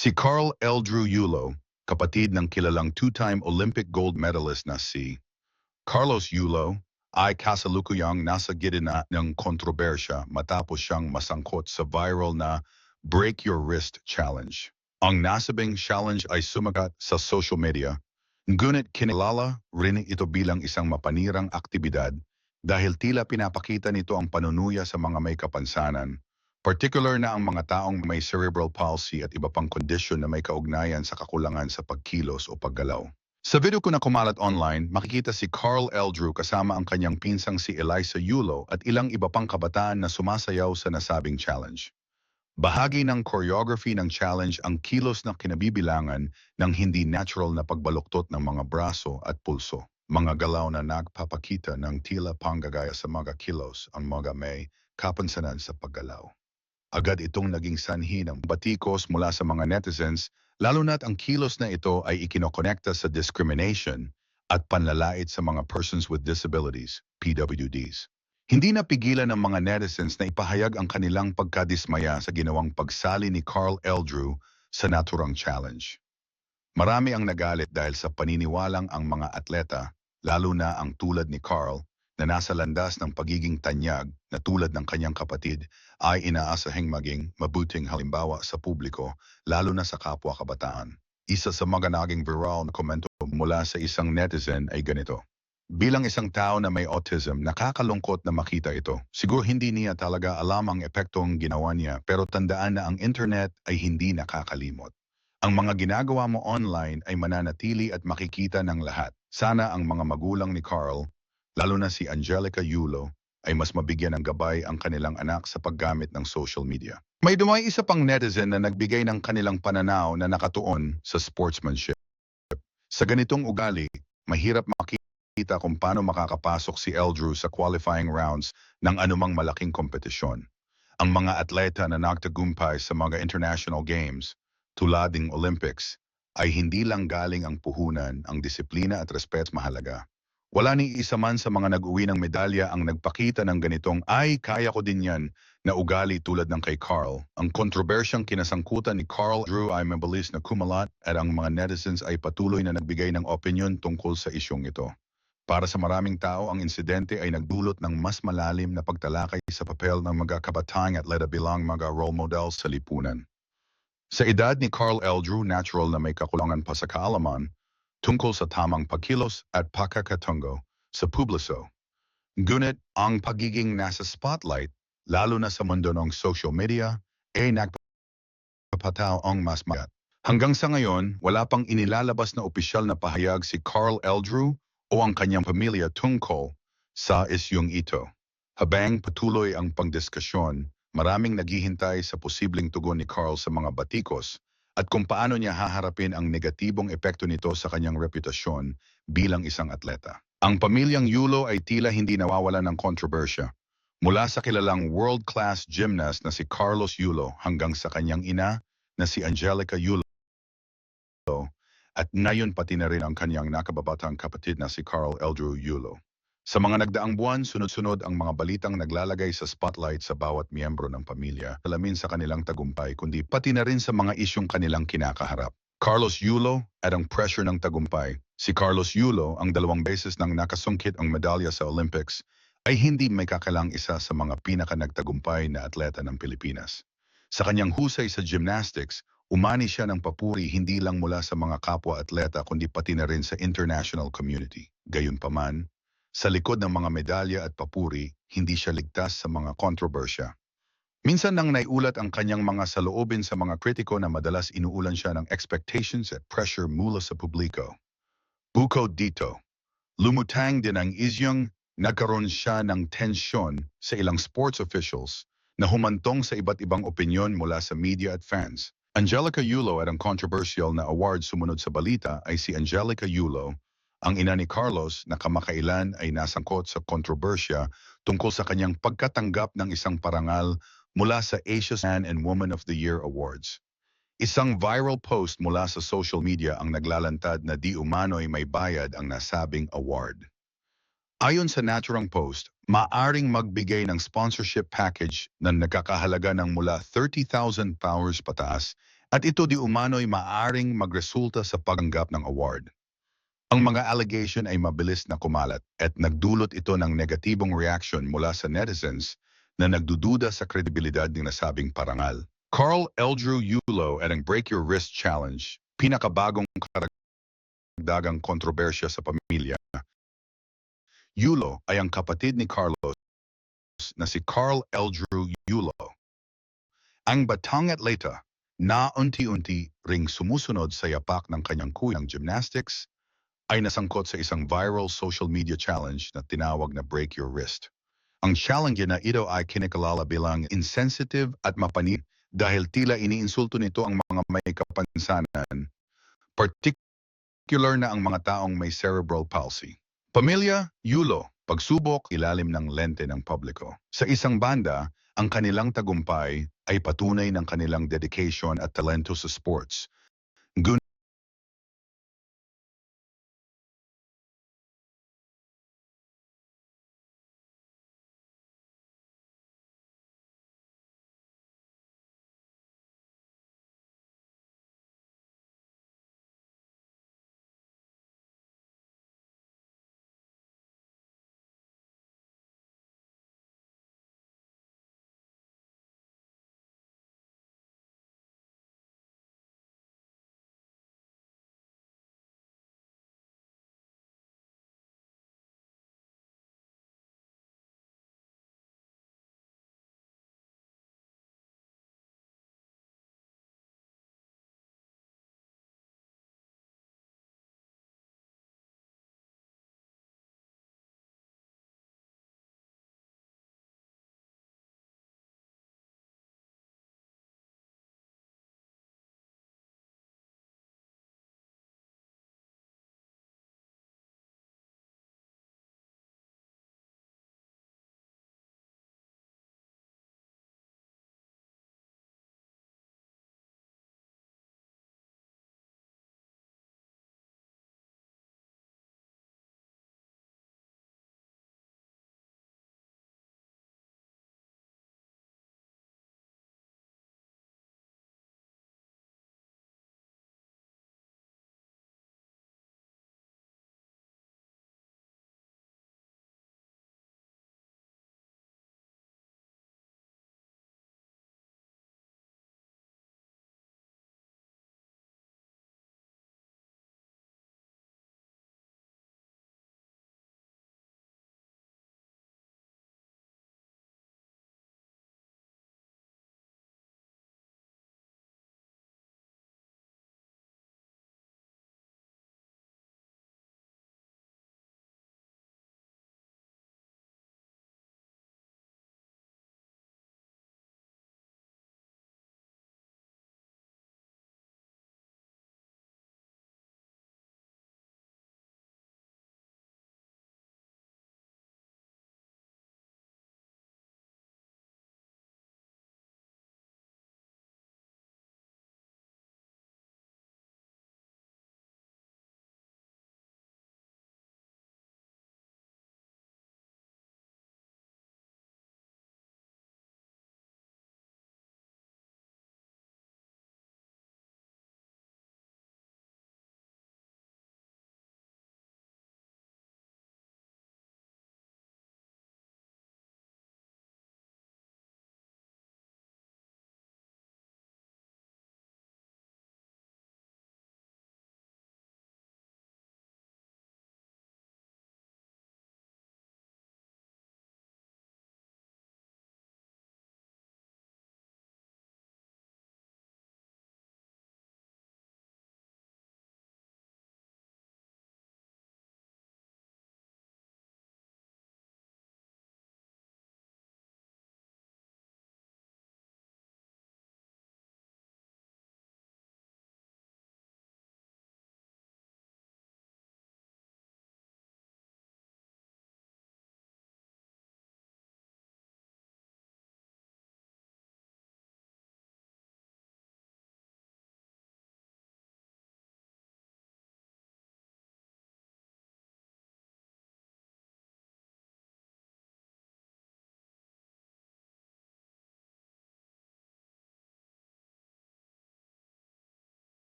Si Carl L. Drew Yulo, kapatid ng kilalang two-time Olympic gold medalist na si Carlos Yulo, ay kasalukuyang nasa gitna ng kontrobersya matapos siyang masangkot sa viral na Break Your Wrist Challenge. Ang nasabing challenge ay sumagat sa social media, ngunit kinilala rin ito bilang isang mapanirang aktibidad dahil tila pinapakita nito ang panunuya sa mga may kapansanan, particular na ang mga taong may cerebral palsy at iba pang kondisyon na may kaugnayan sa kakulangan sa pagkilos o paggalaw. Sa video ko na kumalat online, makikita si Carl Eldrew kasama ang kanyang pinsang si Eliza Yulo at ilang iba pang kabataan na sumasayaw sa nasabing challenge. Bahagi ng choreography ng challenge ang kilos na kinabibilangan ng hindi natural na pagbaluktot ng mga braso at pulso. Mga galaw na nagpapakita ng tila panggagaya sa mga kilos ang mga may kapansanan sa paggalaw. Agad itong naging sanhi ng batikos mula sa mga netizens lalo na't ang kilos na ito ay ikinokonekta sa discrimination at panlalait sa mga persons with disabilities, PWDs. Hindi napigilan ng mga netizens na ipahayag ang kanilang pagkadismaya sa ginawang pagsali ni Carl Eldrew sa naturang challenge. Marami ang nagalit dahil sa paniniwalang ang mga atleta, lalo na ang tulad ni Carl, na nasa landas ng pagiging tanyag na tulad ng kanyang kapatid, ay inaasahing maging mabuting halimbawa sa publiko, lalo na sa kapwa kabataan. Isa sa mga naging viral na komento mula sa isang netizen ay ganito. Bilang isang tao na may autism, nakakalungkot na makita ito. Siguro hindi niya talaga alam ang epektong ginawa niya, pero tandaan na ang internet ay hindi nakakalimot. Ang mga ginagawa mo online ay mananatili at makikita ng lahat. Sana ang mga magulang ni Carl, lalo na si Angelica Yulo, ay mas mabigyan ng gabay ang kanilang anak sa paggamit ng social media. May dumay isa pang netizen na nagbigay ng kanilang pananaw na nakatuon sa sportsmanship. Sa ganitong ugali, mahirap makita kita kung paano makakapasok si Eldrew sa qualifying rounds ng anumang malaking kompetisyon. Ang mga atleta na nagtagumpay sa mga international games, tulad ng Olympics, ay hindi lang galing ang puhunan, ang disiplina at respet mahalaga. Wala ni isa man sa mga nag-uwi ng medalya ang nagpakita ng ganitong, ay kaya ko din yan, na ugali tulad ng kay Carl. Ang kontrobersyang kinasangkutan ni Carl Drew ay mabilis na kumalat at ang mga netizens ay patuloy na nagbigay ng opinion tungkol sa isyong ito. Para sa maraming tao, ang insidente ay nagdulot ng mas malalim na pagtalakay sa papel ng mga kabataang atleta bilang mga role models sa lipunan. Sa edad ni Carl L. Drew, natural na may kakulangan pa sa kaalaman tungkol sa tamang pagkilos at pakakatungo sa publiso. Ngunit ang pagiging nasa spotlight, lalo na sa mundo ng social media, ay nagpapataw ang mas mayat. Hanggang sa ngayon, wala pang inilalabas na opisyal na pahayag si Carl L. Drew o ang kanyang pamilya tungkol sa isyong ito. Habang patuloy ang pangdiskasyon, maraming naghihintay sa posibleng tugon ni Carl sa mga batikos at kung paano niya haharapin ang negatibong epekto nito sa kanyang reputasyon bilang isang atleta. Ang pamilyang Yulo ay tila hindi nawawala ng kontrobersya. Mula sa kilalang world-class gymnast na si Carlos Yulo hanggang sa kanyang ina na si Angelica Yulo at ngayon pati na rin ang kanyang nakababatang kapatid na si Carl Eldrew Yulo. Sa mga nagdaang buwan, sunod-sunod ang mga balitang naglalagay sa spotlight sa bawat miyembro ng pamilya, alamin sa kanilang tagumpay, kundi pati na rin sa mga isyong kanilang kinakaharap. Carlos Yulo at ang pressure ng tagumpay. Si Carlos Yulo, ang dalawang beses nang nakasungkit ang medalya sa Olympics, ay hindi may kakalang isa sa mga pinaka-nagtagumpay na atleta ng Pilipinas. Sa kanyang husay sa gymnastics, Umani siya ng papuri hindi lang mula sa mga kapwa-atleta kundi pati na rin sa international community. Gayunpaman, sa likod ng mga medalya at papuri, hindi siya ligtas sa mga kontrobersya. Minsan nang naiulat ang kanyang mga saloobin sa mga kritiko na madalas inuulan siya ng expectations at pressure mula sa publiko. Bukod dito, lumutang din ang isyong nagkaroon siya ng tensyon sa ilang sports officials na humantong sa iba't ibang opinyon mula sa media at fans. Angelica Yulo at ang controversial na award sumunod sa balita ay si Angelica Yulo, ang ina ni Carlos na kamakailan ay nasangkot sa kontrobersya tungkol sa kanyang pagkatanggap ng isang parangal mula sa Asia Man and Woman of the Year Awards. Isang viral post mula sa social media ang naglalantad na di umano'y may bayad ang nasabing award. Ayon sa naturang post, maaring magbigay ng sponsorship package na nagkakahalaga ng mula 30,000 pounds pataas At ito di umano'y maaring magresulta sa paganggap ng award. Ang mga allegation ay mabilis na kumalat at nagdulot ito ng negatibong reaction mula sa netizens na nagdududa sa kredibilidad ng nasabing parangal. Carl Eldrew Yulo at ang Break Your Wrist Challenge, pinakabagong karagdagang kontrobersya sa pamilya. Yulo ay ang kapatid ni Carlos na si Carl Eldrew Yulo. Ang batang atleta na unti-unti ring sumusunod sa yapak ng kanyang kuyang gymnastics ay nasangkot sa isang viral social media challenge na tinawag na Break Your Wrist. Ang challenge na ito ay kinikalala bilang insensitive at mapanit dahil tila iniinsulto nito ang mga may kapansanan, particular na ang mga taong may cerebral palsy. Pamilya, Yulo, pagsubok ilalim ng lente ng publiko. Sa isang banda, ang kanilang tagumpay ay patunay ng kanilang dedication at talento sa sports,